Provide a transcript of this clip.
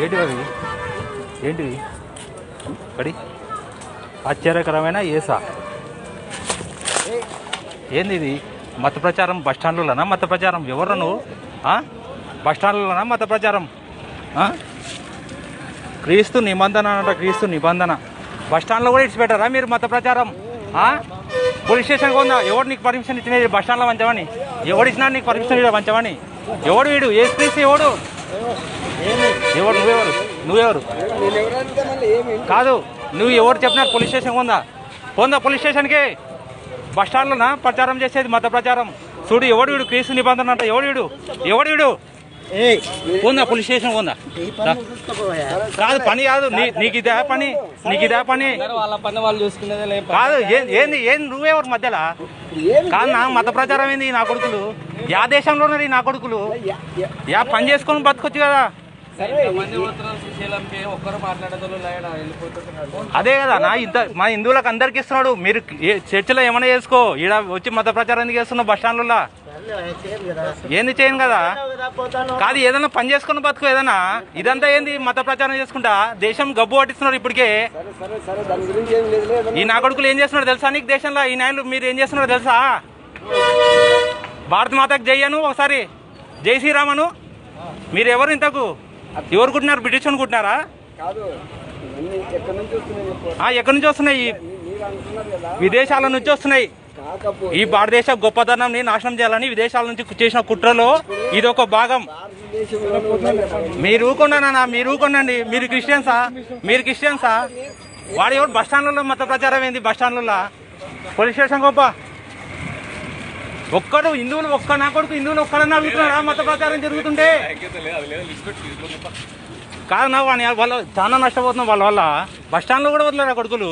ఏంటివి అవి ఏంటివి కడి ఆశ్చర్యకరమైన ఏసా. ఏంది ఇది? మత ప్రచారం బస్ స్టాండ్లోనా మత ప్రచారం? ఎవరు నువ్వు? బస్ స్టాండ్లోనా మత ప్రచారం? క్రీస్తు నిబంధన అంట క్రీస్తు నిబంధన. బస్ స్టాండ్లో కూడా ఇడిచిపెట్టారా మీరు మత ప్రచారం? పోలీస్ స్టేషన్కి ఉందా ఎవడు నీకు పర్మిషన్ ఇచ్చినది? బస్ స్టాండ్లో పంచమని? ఎవడిచ్చినా నీకు పర్మిషన్ ఇవ్వ పంచమని? ఎవడు వీడు? ఏ క్రీస్తు ఎవడు? ఎవడు నువ్వెవరు? నువ్వెవరు? నేను ఎవరంటే మళ్ళీ ఏమి కాదు నువ్వు ఎవరు చెప్పినారు పోలీస్ స్టేషన్ ఉందా పోందా పోలీస్ స్టేషన్కి? బస్ స్టాండ్లోనా? ప్రచారం చేసేది మత ప్రచారం. చూడు ఎవడు వీడు? క్రీస్తు నిబంధన అంట. ఎవడు వీడు? ఎవడు వీడు? పోందా పోలీస్ స్టేషన్ ఉందా కాదు పని కాదు. నీ- నీకు ఇదే పని నీకు ఇదే పని. వాళ్ళ పని వాళ్ళు చూసుకునేదే లే కాదు ఏ- ఏంది ఏంది నువ్వెవరు మధ్యలో? కాదు నా మత ప్రచారం ఏంది ఈ నా కొడుకులు? యా దేశంలో ఉన్నారు ఈ నా కొడుకులు. యా పని చేసుకొని బతకొచ్చు కదా. అదే కదా నా ఇంత మా హిందువులకు అందరికి ఇస్తున్నాడు. మీరు ఏ- చర్చిలో ఏమైనా చేసుకో. ఈడ వచ్చి మత ప్రచారం ఎందుకు చేస్తున్నావు? బస్ స్టాండ్లలో ఏంది చేయను కదా? కాదు? ఏదైనా పని చేసుకుని బతుకు ఏదైనా ఇదంతా ఏంది మత ప్రచారం చేసుకుంటా? దేశం గబ్బు పట్టిస్తున్నారు ఇప్పటికే. ఈ నా కొడుకులు ఏం చేస్తున్నారు తెలుసా నీకు దేశంలో? ఈ నాయలు మీరు ఏం చేస్తున్నారు తెలుసా? భారత మాతకు జయ్యను ఒకసారి జై శ్రీరామను. మీరు ఎవరు ఇంతకు? ఎవరు కుట్టినారు? బ్రిటిష్ ఇవన్నీ ఎక్కడి నుంచి వస్తున్నాయి? విదేశాల నుంచి వస్తున్నాయి. ఈ భారతదేశ గొప్పతనాన్ని నాశనం చేయాలని విదేశాల నుంచి చేసిన కుట్రలో ఇది ఒక భాగం. మీరు ఊరుకున్నానా మీరు ఊరుకోండి మీరు క్రిస్టియన్సా మీరు క్రిస్టియన్సా వాడు ఎవరు బస్ స్టాండ్లలో మత ప్రచారం ఏంది? బస్ స్టాండ్లలో? పోలీస్ స్టేషన్ గొప్ప. ఒక్కడు హిందువులు ఒక్క నా కొడుకు హిందువులు ఒక్కడన్నా అడుగుతున్నాడా మత ప్రచారం జరుగుతుంటే? కాదు నా వాని వాళ్ళు చాలా నష్టపోతున్నాం వాళ్ళ వల్ల. బస్ స్టాండ్లో కూడా వదలరా కొడుకులు?